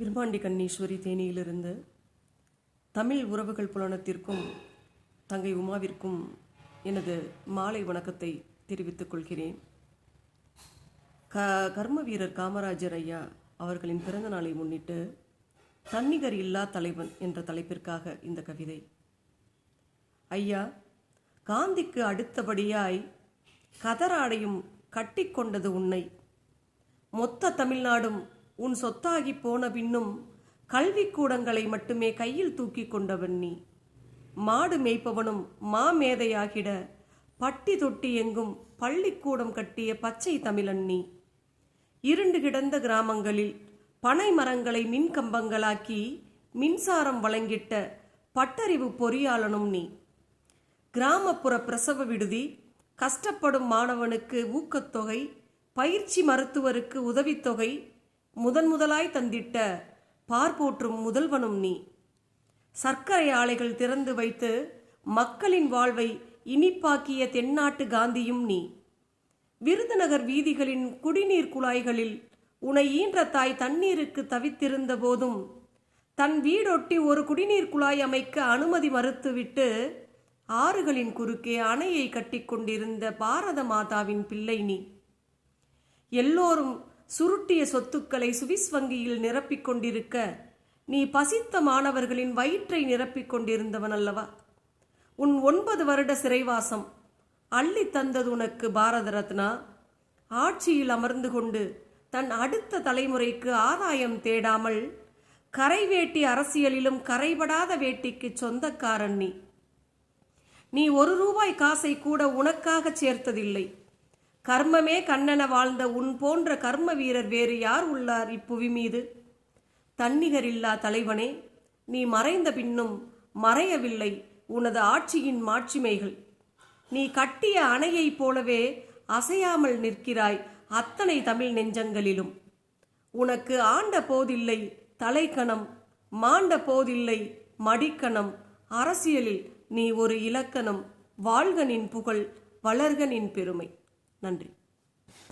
விரும்பாண்டி கண்ணீஸ்வரி தேனியிலிருந்து தமிழ் உறவுகள் புலனத்திற்கும் தங்கை உமாவிற்கும் எனது மாலை வணக்கத்தை தெரிவித்துக் கொள்கிறேன். க கர்ம வீரர் காமராஜர் ஐயா அவர்களின் பிறந்த நாளை முன்னிட்டு தன்னிகர் இல்லா தலைவன் என்ற தலைப்பிற்காக இந்த கவிதை. ஐயா காந்திக்கு அடுத்தபடியாய் கதராடையும் கட்டிக்கொண்டது உன்னை மொத்த தமிழ்நாடும் உன் சொத்தாகி போன பின்னும் கல்விக்கூடங்களை மட்டுமே கையில் தூக்கி கொண்டவன் நீ. மாடு மேய்ப்பவனும் மாமேதையாகிட பட்டி தொட்டி எங்கும் பள்ளிக்கூடம் கட்டிய பச்சை தமிழன் நீ. இருண்டு கிடந்த கிராமங்களில் பனை மரங்களை மின்கம்பங்களாக்கி மின்சாரம் வழங்கிட்ட பட்டறிவு பொறியாளனும் நீ. கிராமப்புற பிரசவ விடுதி கஷ்டப்படும் மாணவனுக்கு ஊக்கத்தொகை பயிற்சி மருத்துவருக்கு உதவித்தொகை முதன் முதலாய் தந்திட்ட பார்ப்போற்றும் முதல்வனும் நீ. சர்க்கரை ஆலைகள் திறந்து வைத்து மக்களின் வாழ்வை இனிப்பாக்கிய தென்னாட்டு காந்தியும் நீ. விருதுநகர் வீதிகளின் குடிநீர் குழாய்களில் உனை ஈன்ற தாய் தண்ணீருக்கு தவித்திருந்த போதும் தன் வீடொட்டி ஒரு குடிநீர் குழாய் அமைக்க அனுமதி மறுத்துவிட்டு ஆறுகளின் குறுக்கே அணையை கட்டிக்கொண்டிருந்த பாரத மாதாவின் பிள்ளை நீ. எல்லோரும் சுருட்டிய சொத்துக்களை சுவிஸ் வங்கியில் நிரப்பிக் கொண்டிருக்க நீ பசித்த மாணவர்களின் வயிற்றை நிரப்பிக் கொண்டிருந்தவன் அல்லவா? உன் ஒன்பது வருட சிறைவாசம் அள்ளி தந்தது உனக்கு பாரத ரத்னா? ஆட்சியில் அமர்ந்து கொண்டு தன் அடுத்த தலைமுறைக்கு ஆதாயம் தேடாமல் கரை வேட்டி அரசியலிலும் கரைபடாத வேட்டிக்கு சொந்தக்காரன் நீ. நீ ஒரு ரூபாய் காசை கூட உனக்காக சேர்த்ததில்லை. கர்மமே கண்ணென வாழ்ந்த உன் போன்ற கர்ம வீரர் வேறு யார் உள்ளார் இப்புவி மீது தன்னிகரில்லா தலைவனே நீ மறைந்த பின்னும் மறையவில்லை உனது ஆட்சியின் மாட்சிமைகள். நீ கட்டிய அணையைப் போலவே அசையாமல் நிற்கிறாய் அத்தனை தமிழ் நெஞ்சங்களிலும். உனக்கு ஆண்ட போதில்லை தலைக்கணம் மாண்ட போதில்லை மடிக்கணம். அரசியலில் நீ ஒரு இலக்கணம் வாழ்கனின் புகழ் வளர்கனின் பெருமை. നന്ദി.